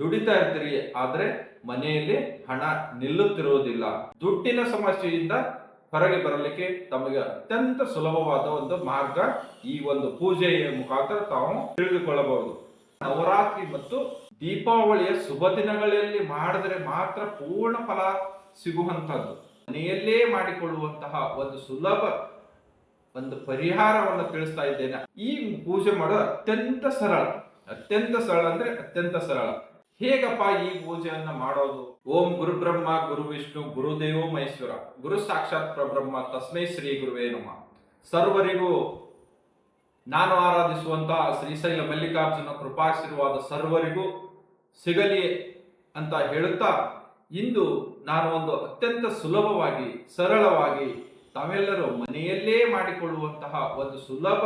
ದುಡಿತಾ ಇರ್ತೀರಿ ಆದ್ರೆ ಮನೆಯಲ್ಲಿ ಹಣ ನಿಲ್ಲುತ್ತಿರುವುದಿಲ್ಲ. ದುಡ್ಡಿನ ಸಮಸ್ಯೆಯಿಂದ ಹೊರಗೆ ಬರಲಿಕ್ಕೆ ತಮಗೆ ಅತ್ಯಂತ ಸುಲಭವಾದ ಒಂದು ಮಾರ್ಗ ಈ ಒಂದು ಪೂಜೆಯ ಮುಖಾಂತರ ತಾವು ತಿಳಿದುಕೊಳ್ಳಬಹುದು. ನವರಾತ್ರಿ ಮತ್ತು ದೀಪಾವಳಿಯ ಶುಭ ದಿನಗಳಲ್ಲಿ ಮಾಡಿದ್ರೆ ಮಾತ್ರ ಪೂರ್ಣ ಫಲ ಸಿಗುವಂತದ್ದು ಮನೆಯಲ್ಲೇ ಮಾಡಿಕೊಳ್ಳುವಂತಹ ಒಂದು ಸುಲಭ ಒಂದು ಪರಿಹಾರವನ್ನು ತಿಳಿಸ್ತಾ ಇದ್ದೇನೆ. ಈ ಪೂಜೆ ಮಾಡೋದು ಅತ್ಯಂತ ಸರಳ. ಅತ್ಯಂತ ಸರಳ ಅಂದ್ರೆ ಅತ್ಯಂತ ಸರಳ. ಹೇಗಪ್ಪ ಈ ಪೂಜೆಯನ್ನ ಮಾಡೋದು? ಓಂ ಗುರು ಬ್ರಹ್ಮ ಗುರು ವಿಷ್ಣು ಗುರುದೇವೋ ಮೈಸೂರ ಗುರು ಸಾಕ್ಷಾತ್ ಪ್ರಬ್ರಹ್ಮ. ತಸ್ಮೈ ಶ್ರೀ ಗುರುವೇ ನಮ. ಸರ್ವರಿಗೂ ನಾನು ಆರಾಧಿಸುವಂತಹ ಶ್ರೀಶೈಲ ಮಲ್ಲಿಕಾರ್ಜುನ ಕೃಪಾಶೀರ್ವಾದ ಸರ್ವರಿಗೂ ಸಿಗಲಿ ಅಂತ ಹೇಳುತ್ತಾ ಇಂದು ನಾನು ಒಂದು ಅತ್ಯಂತ ಸುಲಭವಾಗಿ, ಸರಳವಾಗಿ ತಾವೆಲ್ಲರೂ ಮನೆಯಲ್ಲೇ ಮಾಡಿಕೊಳ್ಳುವಂತಹ ಒಂದು ಸುಲಭ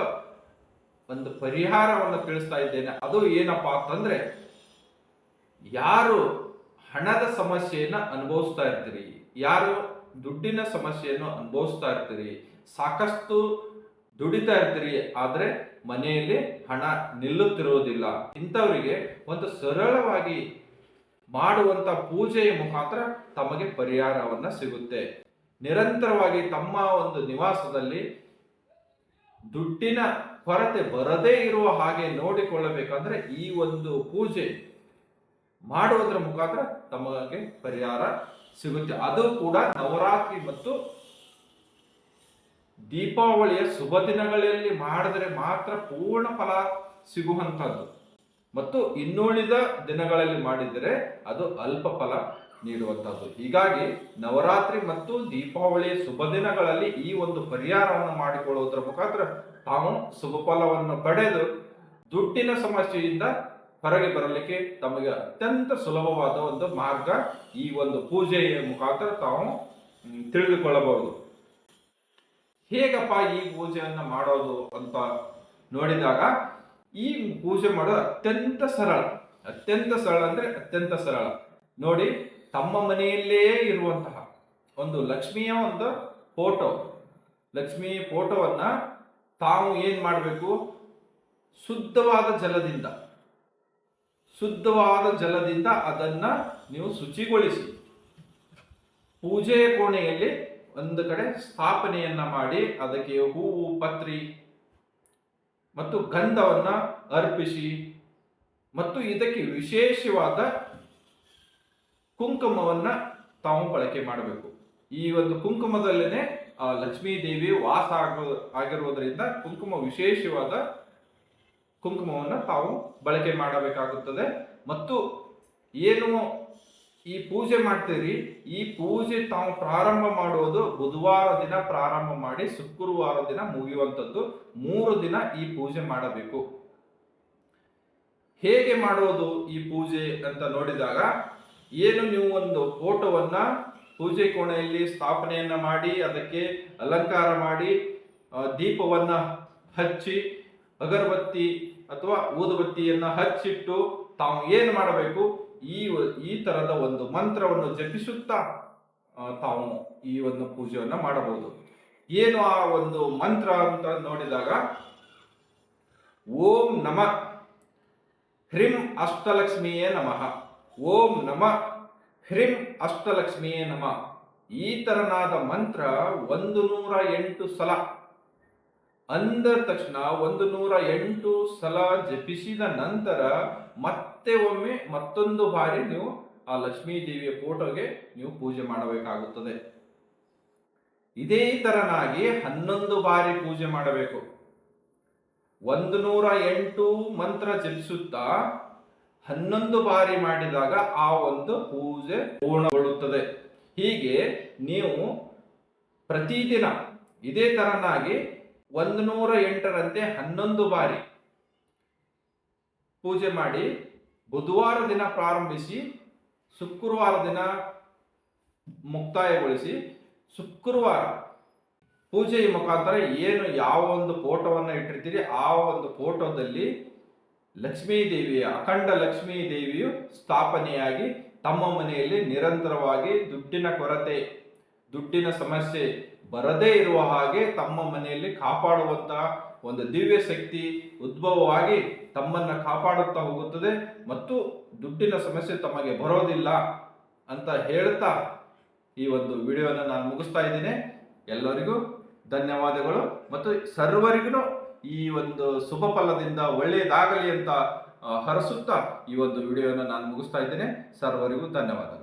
ಒಂದು ಪರಿಹಾರವನ್ನು ತಿಳಿಸ್ತಾ ಇದ್ದೇನೆ. ಅದು ಏನಪ್ಪಾ ಅಂತಂದ್ರೆ ಯಾರು ಹಣದ ಸಮಸ್ಯೆಯನ್ನು ಅನುಭವಿಸ್ತಾ ಇರ್ತೀರಿ? ಯಾರು ದುಡ್ಡಿನ ಸಮಸ್ಯೆಯನ್ನು ಅನುಭವಿಸ್ತಾ ಇರ್ತೀರಿ? ಸಾಕಷ್ಟು ದುಡಿತಾ ಇರ್ತೀರಿ, ಆದರೆ ಮನೆಯಲ್ಲಿ ಹಣ ನಿಲ್ಲುತ್ತಿರುವುದಿಲ್ಲ ಇಂಥವರಿಗೆ ಒಂದು ಸರಳವಾಗಿ ಮಾಡುವಂತ ಪೂಜೆಯ ಮುಖಾಂತರ ತಮಗೆ ಪರಿಹಾರವನ್ನ ಸಿಗುತ್ತೆ. ನಿರಂತರವಾಗಿ ತಮ್ಮ ಒಂದು ನಿವಾಸದಲ್ಲಿ ದುಡ್ಡಿನ ಕೊರತೆ ಬರದೇ ಇರುವ ಹಾಗೆ ನೋಡಿಕೊಳ್ಳಬೇಕಂದ್ರೆ ಈ ಒಂದು ಪೂಜೆ ಮಾಡುವುದರ ಮುಖಾಂತರ ತಮಗೆ ಪರಿಹಾರ ಸಿಗುತ್ತೆ. ಅದು ಕೂಡ ನವರಾತ್ರಿ ಮತ್ತು ದೀಪಾವಳಿಯ ಶುಭ ದಿನಗಳಲ್ಲಿ ಮಾಡಿದರೆ ಮಾತ್ರ ಪೂರ್ಣ ಫಲ ಸಿಗುವಂಥದ್ದು. ಮತ್ತು ಇನ್ನುಳಿದ ದಿನಗಳಲ್ಲಿ ಮಾಡಿದರೆ ಅದು ಅಲ್ಪ ಫಲ ನೀಡುವಂಥದ್ದು. ಹೀಗಾಗಿ ನವರಾತ್ರಿ ಮತ್ತು ದೀಪಾವಳಿಯ ಶುಭ ದಿನಗಳಲ್ಲಿ ಈ ಒಂದು ಪರಿಹಾರವನ್ನು ಮಾಡಿಕೊಳ್ಳುವುದರ ಮುಖಾಂತರ ತಾವು ಶುಭ ಫಲವನ್ನು ಪಡೆದು ದುಡ್ಡಿನ ಸಮಸ್ಯೆಯಿಂದ ಹೊರಗೆ ಬರಲಿಕ್ಕೆ ತಮಗೆ ಅತ್ಯಂತ ಸುಲಭವಾದ ಒಂದು ಮಾರ್ಗ ಈ ಒಂದು ಪೂಜೆಯ ಮುಖಾಂತರ ತಾವು ತಿಳಿದುಕೊಳ್ಳಬಹುದು. ಹೇಗಪ್ಪ ಈ ಪೂಜೆಯನ್ನು ಮಾಡೋದು ಅಂತ ನೋಡಿದಾಗ, ಈ ಪೂಜೆ ಮಾಡೋದು ಅತ್ಯಂತ ಸರಳ. ಅತ್ಯಂತ ಸರಳ ಅಂದ್ರೆ ಅತ್ಯಂತ ಸರಳ. ನೋಡಿ, ತಮ್ಮ ಮನೆಯಲ್ಲೇ ಇರುವಂತಹ ಒಂದು ಲಕ್ಷ್ಮಿಯ ಒಂದು ಫೋಟೋ. ಲಕ್ಷ್ಮಿ ಫೋಟೋವನ್ನ ತಾವು ಏನು ಮಾಡಬೇಕು? ಶುದ್ಧವಾದ ಜಲದಿಂದ. ಶುದ್ಧವಾದ ಜಲದಿಂದ ಅದನ್ನ ನೀವು ಶುಚಿಗೊಳಿಸಿ. ಪೂಜೆಯ ಕೋಣೆಯಲ್ಲಿ ಒಂದು ಕಡೆ ಸ್ಥಾಪನೆಯನ್ನ ಮಾಡಿ, ಅದಕ್ಕೆ ಹೂವು, ಪತ್ರಿ ಮತ್ತು ಗಂಧವನ್ನ ಅರ್ಪಿಸಿ ಮತ್ತು ಇದಕ್ಕೆ ವಿಶೇಷವಾದ ಕುಂಕುಮವನ್ನ ತಾವು ಬಳಕೆ ಮಾಡಬೇಕು. ಈ ಒಂದು ಕುಂಕುಮದಲ್ಲೇನೆ, ಆ ಲಕ್ಷ್ಮೀ ದೇವಿ ವಾಸ ಆಗೋ ಆಗಿರುವುದರಿಂದ ಕುಂಕುಮ ವಿಶೇಷವಾದ ಕುಂಕುಮವನ್ನು ತಾವು ಬಳಕೆ ಮಾಡಬೇಕಾಗುತ್ತದೆ. ಮತ್ತು ಏನು ಈ ಪೂಜೆ ಮಾಡ್ತೀರಿ? ಈ ಪೂಜೆ ತಾವು ಪ್ರಾರಂಭ ಮಾಡುವುದು ಬುಧವಾರ ದಿನ ಪ್ರಾರಂಭ ಮಾಡಿ ಶುಕ್ರವಾರ ದಿನ ಮುಗಿಯುವಂಥದ್ದು. ಮೂರು ದಿನ ಈ ಪೂಜೆ ಮಾಡಬೇಕು. ಹೇಗೆ ಮಾಡುವುದು ಈ ಪೂಜೆ ಅಂತ ನೋಡಿದಾಗ ಏನು ನೀವು ಒಂದು ಫೋಟೋವನ್ನ ಪೂಜೆ ಕೋಣೆಯಲ್ಲಿ ಸ್ಥಾಪನೆಯನ್ನ ಮಾಡಿ, ಅದಕ್ಕೆ ಅಲಂಕಾರ ಮಾಡಿ ದೀಪವನ್ನ ಹಚ್ಚಿ, ಅಗರಬತ್ತಿ ಅಥವಾ ಊದುಬತ್ತಿಯನ್ನ ಹಚ್ಚಿಟ್ಟು ತಾವು ಏನು ಮಾಡಬೇಕು? ಈ ಈ ತರದ ಒಂದು ಮಂತ್ರವನ್ನು ಜಪಿಸುತ್ತಾ ತಾವು ಈ ಒಂದು ಪೂಜೆಯನ್ನ ಮಾಡಬಹುದು. ಏನು ಆ ಒಂದು ಮಂತ್ರ ಅಂತ ನೋಡಿದಾಗ, ಓಂ ನಮ ಹ್ರಿಂ ಅಷ್ಟಲಕ್ಷ್ಮಿಯೇ ನಮಃ. ಓಂ ನಮ ಹ್ರಿಂ ಅಷ್ಟಲಕ್ಷ್ಮಿಯೇ ನಮಃ. ಈ ತರನಾದ ಮಂತ್ರ ಒಂದು ನೂರ ಎಂಟು ಸಲ ಅಂದ ತಕ್ಷಣ ಒಂದು ನೂರ ಎಂಟು ಸಲ ಜಪಿಸಿದ ನಂತರ ಮತ್ತೆ ಒಮ್ಮೆ ಮತ್ತೊಂದು ಬಾರಿ ನೀವು ಆ ಲಕ್ಷ್ಮೀ ದೇವಿಯ ಫೋಟೋಗೆ ನೀವು ಪೂಜೆ ಮಾಡಬೇಕಾಗುತ್ತದೆ. ಇದೇ ತರನಾಗಿ ಹನ್ನೊಂದು ಬಾರಿ ಪೂಜೆ ಮಾಡಬೇಕು. ಒಂದು ನೂರ ಎಂಟು ಮಂತ್ರ ಜಪಿಸುತ್ತಾ ಹನ್ನೊಂದು ಬಾರಿ ಮಾಡಿದಾಗ ಆ ಒಂದು ಪೂಜೆ ಪೂರ್ಣಗೊಳ್ಳುತ್ತದೆ. ಹೀಗೆ ನೀವು ಪ್ರತಿದಿನ ಇದೇ ತರನಾಗಿ ಒಂದು ನೂರ ಎಂಟರಂತೆ ಹನ್ನೊಂದು ಬಾರಿ ಪೂಜೆ ಮಾಡಿ ಬುಧವಾರ ದಿನ ಪ್ರಾರಂಭಿಸಿ ಶುಕ್ರವಾರ ದಿನ ಮುಕ್ತಾಯಗೊಳಿಸಿ ಶುಕ್ರವಾರ ಪೂಜೆಯ ಮುಖಾಂತರ ಏನು ಯಾವ ಒಂದು ಫೋಟೋವನ್ನು ಇಟ್ಟಿರ್ತೀರಿ, ಆ ಒಂದು ಫೋಟೋದಲ್ಲಿ ಲಕ್ಷ್ಮೀ ದೇವಿಯ ಅಖಂಡ ಲಕ್ಷ್ಮೀ ದೇವಿಯು ಸ್ಥಾಪನೆಯಾಗಿ ತಮ್ಮ ಮನೆಯಲ್ಲಿ ನಿರಂತರವಾಗಿ ದುಡ್ಡಿನ ಕೊರತೆ ದುಡ್ಡಿನ ಸಮಸ್ಯೆ ಬರದೇ ಇರುವ ಹಾಗೆ ತಮ್ಮ ಮನೆಯಲ್ಲಿ ಕಾಪಾಡುವಂತಹ ಒಂದು ದಿವ್ಯ ಶಕ್ತಿ ಉದ್ಭವವಾಗಿ ತಮ್ಮನ್ನ ಕಾಪಾಡುತ್ತಾ ಹೋಗುತ್ತದೆ ಮತ್ತು ದುಡ್ಡಿನ ಸಮಸ್ಯೆ ತಮಗೆ ಬರೋದಿಲ್ಲ ಅಂತ ಹೇಳ್ತಾ ಈ ಒಂದು ವಿಡಿಯೋನ ನಾನು ಮುಗಿಸ್ತಾ ಇದ್ದೀನಿ. ಎಲ್ಲರಿಗೂ ಧನ್ಯವಾದಗಳು ಮತ್ತು ಸರ್ವರಿಗೂ ಈ ಒಂದು ಶುಭ ಫಲದಿಂದ ಒಳ್ಳೆಯದಾಗಲಿ ಅಂತ ಹರಸುತ್ತಾ ಈ ಒಂದು ವಿಡಿಯೋನ ನಾನು ಮುಗಿಸ್ತಾ ಇದ್ದೇನೆ. ಸರ್ವರಿಗೂ ಧನ್ಯವಾದಗಳು.